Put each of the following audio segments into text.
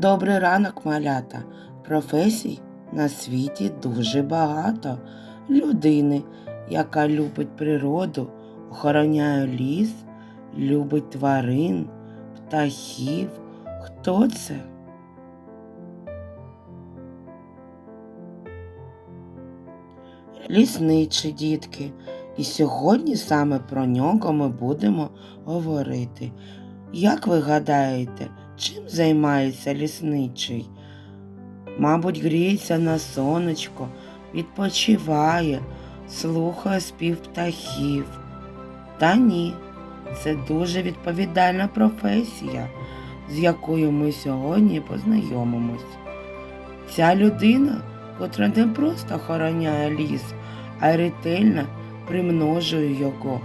Добрий ранок, малята. Професій на світі дуже багато. Людини, яка любить природу, охороняє ліс, любить тварин, птахів. Хто це? Лісничі дітки. І сьогодні саме про нього ми будемо говорити. Як ви гадаєте, чим займається лісничий? Мабуть, гріється на сонечко, відпочиває, слухає спів птахів. Та ні, це дуже відповідальна професія, з якою ми сьогодні познайомимось. Ця людина, котра не просто охороняє ліс, а ретельно примножує його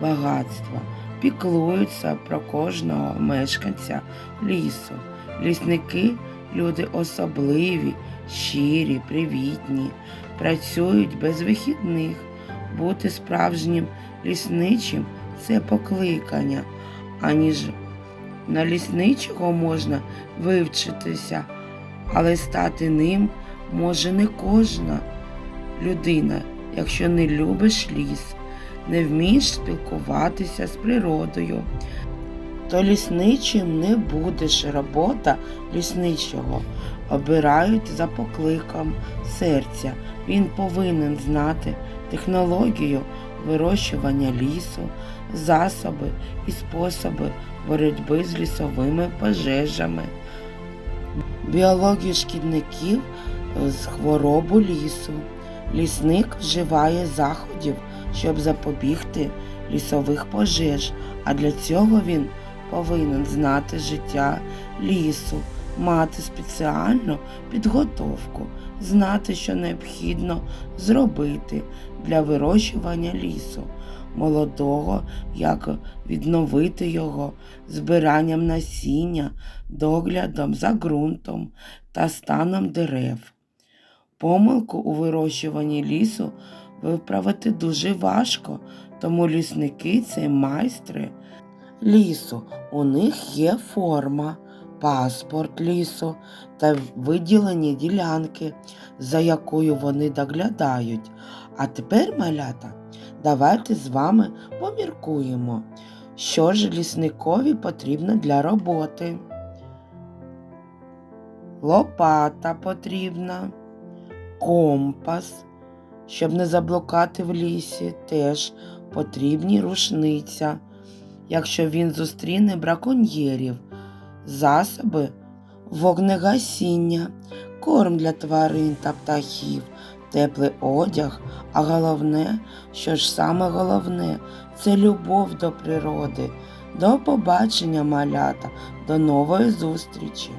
багатства піклуються про кожного мешканця лісу. Лісники люди особливі, щирі, привітні, працюють без вихідних. Бути справжнім лісничим це покликання, аніж на лісничого можна вивчитися, але стати ним може не кожна людина, якщо не любиш ліс не вмієш спілкуватися з природою, то лісничим не будеш робота лісничого. Обирають за покликом серця. Він повинен знати технологію вирощування лісу, засоби і способи боротьби з лісовими пожежами, біологію шкідників з хворобу лісу. Лісник вживає заходів щоб запобігти лісових пожеж, а для цього він повинен знати життя лісу, мати спеціальну підготовку, знати, що необхідно зробити для вирощування лісу, молодого, як відновити його збиранням насіння, доглядом за ґрунтом та станом дерев. Помилку у вирощуванні лісу виправити дуже важко, тому лісники це майстри лісу. У них є форма, паспорт лісу та виділені ділянки, за якою вони доглядають. А тепер, малята, давайте з вами поміркуємо, що ж лісникові потрібно для роботи. Лопата потрібна, компас, щоб не заблукати в лісі, теж потрібні рушниця, якщо він зустріне браконьєрів, засоби вогнегасіння, корм для тварин та птахів, теплий одяг, а головне, що ж саме головне, це любов до природи. До побачення малята, до нової зустрічі!